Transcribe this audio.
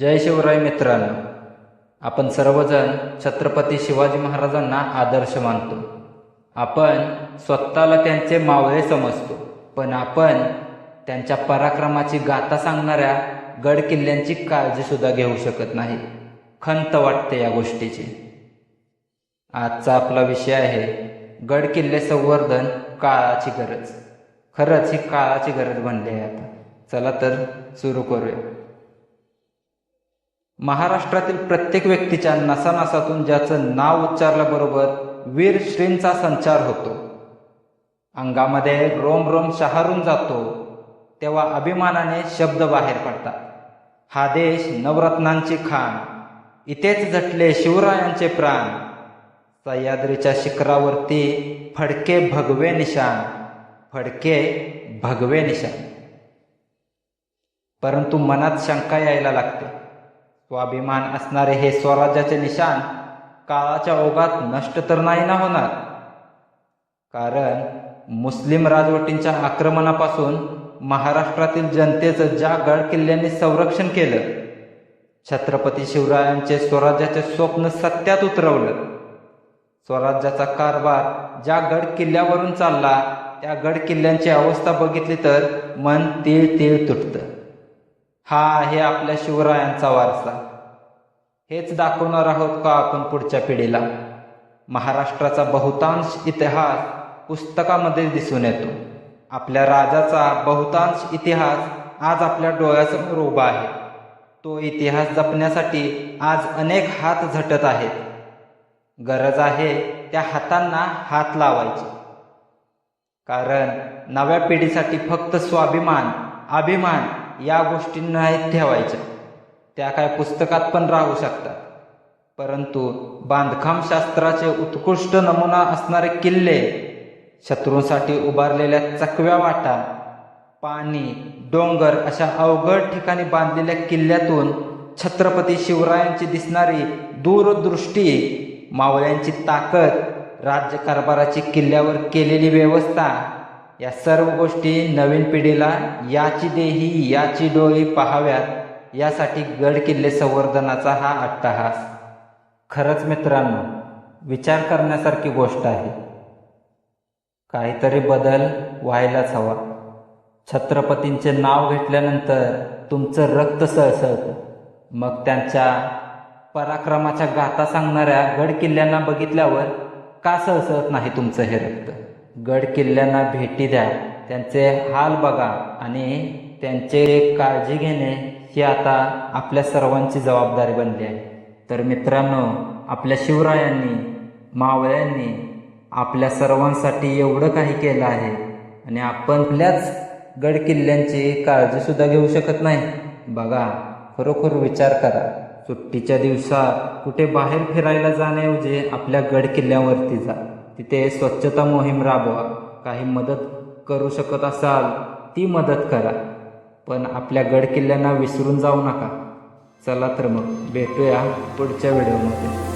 जय शिवराय मित्रांनो आपण सर्वजण छत्रपती शिवाजी महाराजांना आदर्श मानतो. आपण स्वतःला त्यांचे मावळे समजतो पण आपण त्यांच्या पराक्रमाची गाथा सांगणाऱ्या गड किल्ल्यांची काळजी सुद्धा घेऊ शकत नाही. खंत वाटते या गोष्टीची. आजचा आपला विषय आहे गड किल्ले संवर्धन काळाची गरज. खरंच ही काळाची गरज बनली आहे आता. चला तर सुरू करूया. महाराष्ट्रातील प्रत्येक व्यक्तीच्या नसानसातून ज्याचं नाव उच्चारल्याबरोबर वीर श्रींचा संचार होतो. अंगामध्ये रोम रोम शहारून जातो तेव्हा अभिमानाने शब्द बाहेर पडतात. हा देश नवरत्नांची खाण इथेच झटले शिवरायांचे प्राण. सह्याद्रीच्या शिखरावरती फडके भगवे निशाण फडके भगवे निशाण. परंतु मनात शंका यायला लागते. स्वाभिमान असणारे हे स्वराज्याचे निशाण काळाच्या ओघात नष्ट तर नाही ना होणार? कारण मुस्लिम राजवटींच्या आक्रमणापासून महाराष्ट्रातील जनतेचं ज्या गड किल्ल्यांनी संरक्षण केलं. छत्रपती शिवरायांचे स्वराज्याचे स्वप्न सत्यात उतरवलं. स्वराज्याचा कारभार ज्या गड किल्ल्यावरून चालला त्या गड किल्ल्यांची अवस्था बघितली तर मन तीळ तीळ तुटतं. हा आहे आपल्या शिवरायांचा वारसा. हेच दाखवणार आहोत का आपण पुढच्या पिढीला? महाराष्ट्राचा बहुतांश इतिहास पुस्तकामध्ये दिसून येतो. आपल्या राजाचा बहुतांश इतिहास आज आपल्या डोळ्यासमोर उभा आहे. तो इतिहास जपण्यासाठी आज अनेक हात झटत आहेत. गरज आहे त्या हातांना हात लावायची. कारण नव्या पिढीसाठी फक्त स्वाभिमान अभिमान या गोष्टी ठेवायच्या. त्या काय पुस्तकात पण राहू शकतात. परंतु बांधकाम शास्त्राचे उत्कृष्ट नमुना असणारे किल्ले शत्रूंसाठी उभारलेल्या चकव्या वाटा पाणी डोंगर अशा अवघड ठिकाणी बांधलेल्या किल्ल्यातून छत्रपती शिवरायांची दिसणारी दूरदृष्टी मावळ्यांची ताकद राज्यकारभाराची किल्ल्यावर केलेली व्यवस्था या सर्व गोष्टी नवीन पिढीला याची देही याची डोळी पाहाव्यात. यासाठी गड किल्ले संवर्धनाचा हा अट्टहास. खरंच मित्रांनो विचार करण्यासारखी गोष्ट आहे. काहीतरी बदल व्हायलाच हवा. छत्रपतींचे नाव घेतल्यानंतर तुमचं रक्त सळसळतं. मग त्यांच्या पराक्रमाच्या गाथा सांगणाऱ्या गड किल्ल्यांना बघितल्यावर का सळसळत नाही तुमचं हे रक्त? गड किल्ल्यांना भेटी द्या. त्यांचे हाल बघा आणि त्यांचे काळजी घेणे ही आता आपल्या सर्वांची जबाबदारी बनली आहे. तर मित्रांनो आपल्या शिवरायांनी मावळ्यांनी आपल्या सर्वांसाठी एवढं काही केलं आहे आणि आपण आपल्याच गड किल्ल्यांची काळजीसुद्धा घेऊ शकत नाही. बघा खरोखर विचार करा. सुट्टीच्या दिवसात कुठे बाहेर फिरायला जाण्याऐवजी आपल्या गड किल्ल्यावरती जा. तिथे स्वच्छता मोहीम राबवा. काही मदत करू शकत असाल ती मदत करा. पण आपल्या गडकिल्ल्यांना विसरून जाऊ नका. चला तर मग भेटूया पुढच्या व्हिडिओमध्ये.